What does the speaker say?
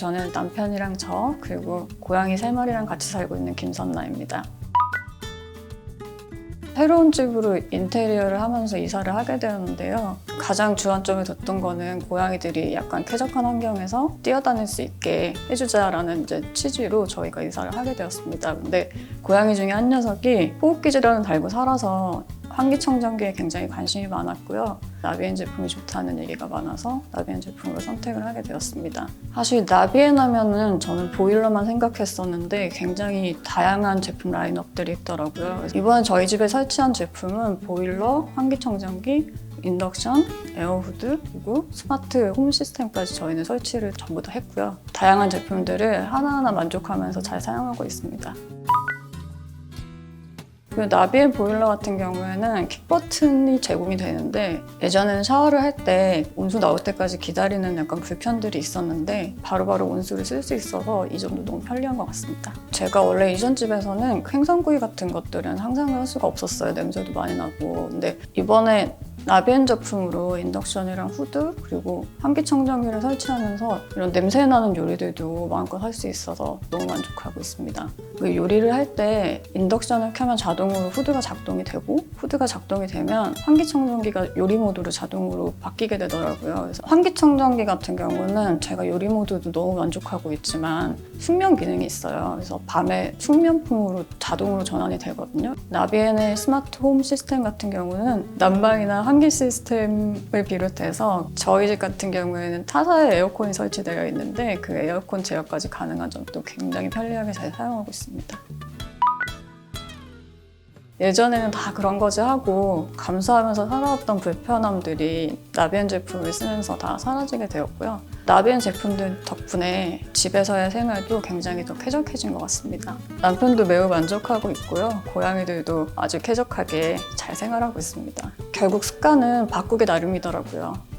저는 남편이랑 저 그리고 고양이 세 마리랑 같이 살고 있는 김선나입니다. 새로운 집으로 인테리어를 하면서 이사를 하게 되었는데요. 가장 주안점이 뒀던 거는 고양이들이 약간 쾌적한 환경에서 뛰어다닐 수 있게 해주자라는 이제 취지로 저희가 이사를 하게 되었습니다. 근데 고양이 중에 한 녀석이 호흡기 질환을 달고 살아서 환기청정기에 굉장히 관심이 많았고요. 나비엔 제품이 좋다는 얘기가 많아서 나비엔 제품으로 선택을 하게 되었습니다. 사실 나비엔 하면은 저는 보일러만 생각했었는데 굉장히 다양한 제품 라인업들이 있더라고요. 이번에 저희 집에 설치한 제품은 보일러, 환기청정기, 인덕션, 에어후드, 그리고 스마트 홈 시스템까지 저희는 설치를 전부 다 했고요. 다양한 제품들을 하나하나 만족하면서 잘 사용하고 있습니다. 그 나비의 보일러 같은 경우에는 킥 버튼이 제공이 되는데 예전에는 샤워를 할 때 온수 나올 때까지 기다리는 약간 불편들이 있었는데 바로바로 온수를 쓸 수 있어서 이 점도 너무 편리한 것 같습니다. 제가 원래 이전 집에서는 생선구이 같은 것들은 상상을 할 수가 없었어요. 냄새도 많이 나고. 근데 이번에 나비엔 제품으로 인덕션이랑 후드 그리고 환기청정기를 설치하면서 이런 냄새 나는 요리들도 마음껏 할 수 있어서 너무 만족하고 있습니다. 그 요리를 할 때 인덕션을 켜면 자동으로 후드가 작동이 되고 후드가 작동이 되면 환기청정기가 요리 모드로 자동으로 바뀌게 되더라고요. 그래서 환기청정기 같은 경우는 제가 요리 모드도 너무 만족하고 있지만 숙면 기능이 있어요. 그래서 밤에 숙면풍으로 자동으로 전환이 되거든요. 나비엔의 스마트 홈 시스템 같은 경우는 난방이나 환기 시스템을 비롯해서 저희 집 같은 경우에는 타사에 에어컨이 설치되어 있는데 그 에어컨 제어까지 가능한 점도 굉장히 편리하게 잘 사용하고 있습니다. 예전에는 다 그런 거지 하고 감수하면서 살아왔던 불편함들이 나비엔 제품을 쓰면서 다 사라지게 되었고요. 나비엔 제품들 덕분에 집에서의 생활도 굉장히 더 쾌적해진 것 같습니다. 남편도 매우 만족하고 있고요. 고양이들도 아주 쾌적하게 잘 생활하고 있습니다. 결국 습관은 바꾸기 나름이더라고요.